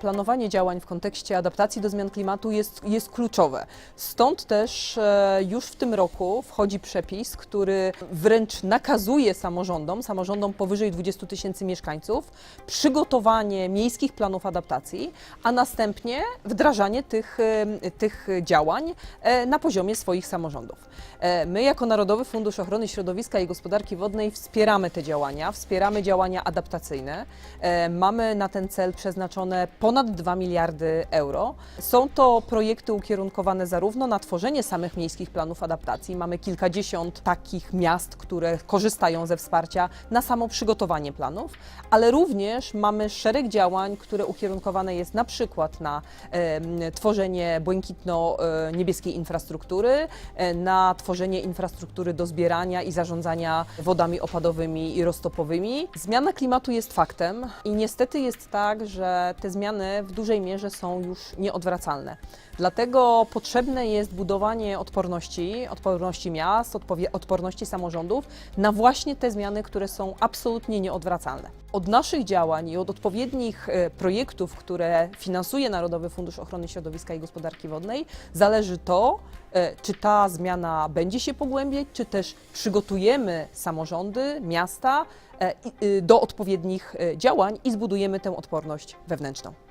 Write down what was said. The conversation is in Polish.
Planowanie działań w kontekście adaptacji do zmian klimatu jest, jest kluczowe. Stąd też e, już w tym roku wchodzi przepis, który wręcz nakazuje samorządom, samorządom powyżej 20 tysięcy mieszkańców, przygotowanie miejskich planów adaptacji, a następnie wdrażanie tych, e, tych działań e, na poziomie swoich samorządów. My jako Narodowy Fundusz Ochrony Środowiska i Gospodarki Wodnej wspieramy te działania, wspieramy działania adaptacyjne. Mamy na ten cel przeznaczone ponad 2 miliardy euro. Są to projekty ukierunkowane zarówno na tworzenie samych miejskich planów adaptacji. Mamy kilkadziesiąt takich miast, które korzystają ze wsparcia na samo przygotowanie planów, ale również mamy szereg działań, które ukierunkowane jest na przykład na em, tworzenie błękitno-niebieskiej infrastruktury, e, na tworzenie infrastruktury do zbierania i zarządzania wodami opadowymi i roztopowymi. Zmiana klimatu jest faktem i niestety jest tak, że te zmiany w dużej mierze są już nieodwracalne. Dlatego potrzebne jest budowanie odporności, odporności miast, odporności samorządów na właśnie te zmiany, które są absolutnie nieodwracalne. Od naszych działań i od odpowiednich e, projektów, które finansuje Narodowy Fundusz Ochrony Środowiska i Gospodarki Wodnej, zależy to, e, czy ta zmiana będzie się pogłębiać, czy też przygotujemy samorządy, miasta e, y, do odpowiednich działań i zbudujemy tę odporność wewnętrzną.